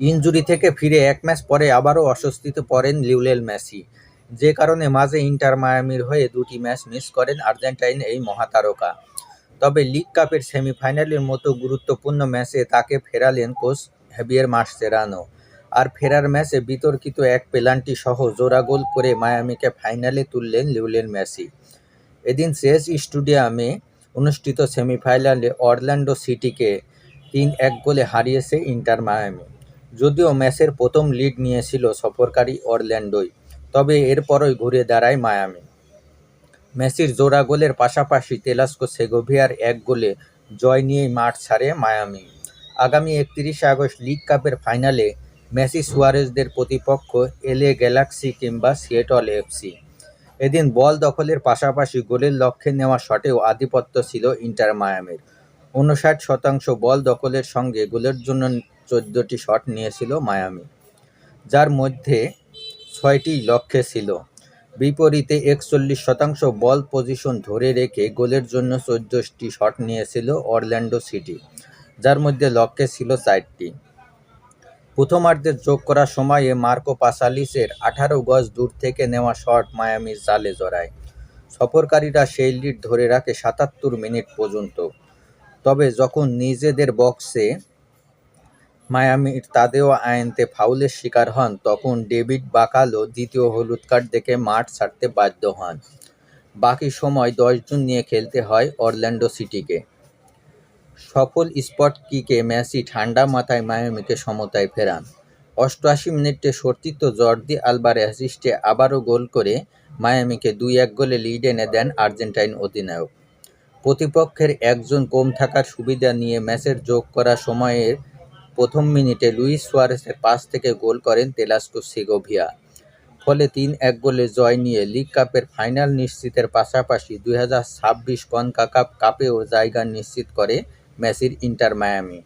Injury থেকে ফিরে এক ম্যাচ পরে আবারও অস্বস্তিতে পড়েন লিউলেল মেসি। যে কারণে মাঝে ইন্টার মায়ামির হয়ে দুটি ম্যাচ মিস করেন আর্জেন্টাইন এই মহাতারকা। তবে লিগ কাপের সেমিফাইনালের মতো গুরুত্বপূর্ণ ম্যাচে তাকে ফেরালেন কোচ হ্যাভিয়ের মাসচেরানো আর ফেরার ম্যাচে বিতর্কিত এক পেনাল্টি সহ জোড়া গোল করে মায়ামিকে ফাইনালে তুললেন লিওনেল মেসি। এদিন শেষ স্টেডিয়ামে অনুষ্ঠিত সেমিফাইনালে অরল্যান্ডো সিটিকে তিন এক গোলে হারিয়েছে ইন্টার মায়ামি। যদিও ম্যাচের প্রথম লিড নিয়েছিল সফরকারী অরল্যান্ডোই, তবে এরপরই ঘুরে দাঁড়ায় মায়ামি। মেসির জোড়া গোলের পাশাপাশি তেলাস্কো সেগোভিয়ার এক গোলে জয় নিয়েই মাঠ ছাড়ে মায়ামি। আগামী একত্রিশে আগস্ট লিগ কাপের ফাইনালে মেসি সুয়ারেজদের প্রতিপক্ষ এলে গ্যালাক্সি কিংবা সিয়েটল এফসি। এদিন বল দখলের পাশাপাশি গোলের লক্ষ্যে নেওয়া শটেও আধিপত্য ছিল ইন্টার মায়ামির। উনষাট শতাংশ বল দখলের সঙ্গে গোলের জন্য চোদ্দটি শট নিয়েছিল মায়ামি, যার মধ্যে ছয়টি লক্ষ্যে ছিল। বিপরীতে একচল্লিশ শতাংশ বল পজিশন ধরে রেখে গোলের জন্য চোদ্দটি শট নিয়েছিল অরল্যান্ডো সিটি, যার মধ্যে লক্ষ্যে ছিল চারটি। প্রথমার্ধে যোগ করার সময়ে মার্কো পাসালিসের আঠারো গজ দূর থেকে নেওয়া শট মায়ামির জালে জড়ায়। সফরকারীরা সেই লিড ধরে রাখে সাতাত্তর মিনিট পর্যন্ত। তবে যখন নিজেদের বক্সে মায়ামির তাদেও আইনতে ফাউলের শিকার হন, তখন ডেভিড বাকালো দ্বিতীয় হলুদ কার্ড দেখে মাঠ ছাড়তে বাধ্য হন। বাকি সময় দশজন নিয়ে খেলতে হয় অরল্যান্ডো সিটিকে। সফল স্পট কিকে মেসি ঠান্ডা মাথায় মায়ামিকে সমতায় ফেরান। অষ্টআশি মিনিটে সর্তিত জর্দি আলবার অ্যাসিস্টে আবারও গোল করে মায়ামিকে দুই এক গোলে লিড এনে দেন আর্জেন্টাইন অধিনায়ক। প্রতিপক্ষের একজন কম থাকার সুবিধা নিয়ে ম্যাচের যোগ করা সময়ের প্রথম মিনিটে লুইস সুয়ারেসের পাস থেকে গোল করেন তেলাস্কো সেগোভিয়া। ফলে তিন এক গোলে জয় নিয়ে লিগ কাপের ফাইনাল নিশ্চিতের পাশাপাশি দুই হাজার ছাব্বিশ কনকাকাপ কাপেও জায়গা নিশ্চিত করে মেসির ইন্টার মায়ামি।